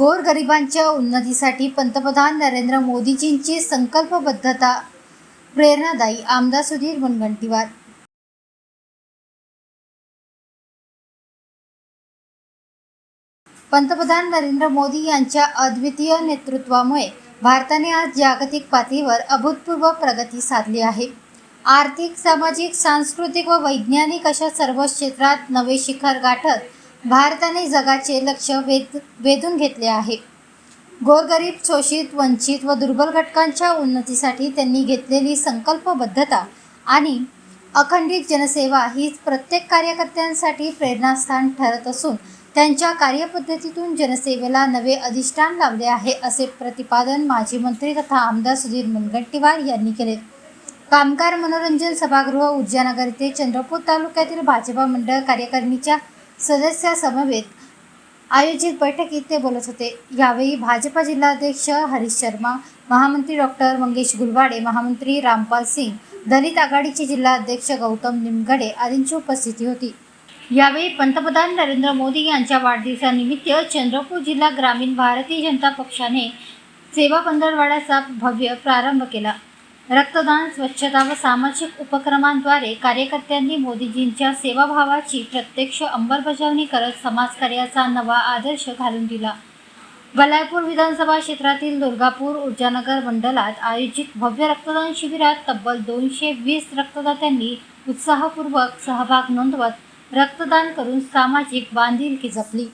गोरगरिबांच्या उन्नतीसाठी पंतप्रधान नरेंद्र मोदीजींची संकल्पबद्धता. प्रेरणादायी आमदार सुधीर मुनगंटीवार. पंतप्रधान नरेंद्र मोदी यांच्या अद्वितीय नेतृत्वामुळे भारताने आज जागतिक पातळीवर अभूतपूर्व प्रगती साधली आहे. आर्थिक सामाजिक सांस्कृतिक व वैज्ञानिक अशा सर्व क्षेत्रात नवे शिखर गाठत भारताने जगाचे लक्ष वेध वेधून घेतले आहे. गोरगरीब शोषित वंचित व दुर्बल घटकांच्या उन्नतीसाठी त्यांनी घेतलेली संकल्पबद्धता आणि अखंडित जनसेवा हीच प्रत्येक कार्यकर्त्यांसाठी प्रेरणास्थान ठरत असून त्यांच्या कार्यपद्धतीतून जनसेवेला नवे अधिष्ठान लावले आहे असे प्रतिपादन माजी मंत्री तथा आमदार सुधीर मुनगंटीवार यांनी केले. कामगार मनोरंजन सभागृह ऊर्जानगर येथे चंद्रपूर तालुक्यातील भाजपा मंडळ कार्यकारिणीच्या सदस्यासमवेत आयोजित बैठकीत ते बोलत होते. यावेळी भाजपा जिल्हाध्यक्ष हरीश शर्मा महामंत्री डॉक्टर मंगेश गुलवाडे महामंत्री रामपाल सिंग दलित आघाडीचे जिल्हाध्यक्ष गौतम निमगडे आदींची उपस्थिती होती. यावेळी पंतप्रधान नरेंद्र मोदी यांच्या वाढदिवसानिमित्त चंद्रपूर जिल्हा ग्रामीण भारतीय जनता पक्षाने सेवा पंधरवाड्याचा भव्य प्रारंभ केला. रक्तदान स्वच्छता व सामाजिक उपक्रमांद्वारे कार्यकर्त्यांनी मोदीजींच्या सेवाभावाची प्रत्यक्ष अंमलबजावणी करत समाजकार्याचा नवा आदर्श घालून दिला. बलायपूर विधानसभा क्षेत्रातील दुर्गापूर ऊर्जानगर मंडलात आयोजित भव्य रक्तदान शिबिरात तब्बल दोनशे वीस रक्तदात्यांनी उत्साहपूर्वक सहभाग नोंदवत रक्तदान करून सामाजिक बांधिलकी जपली.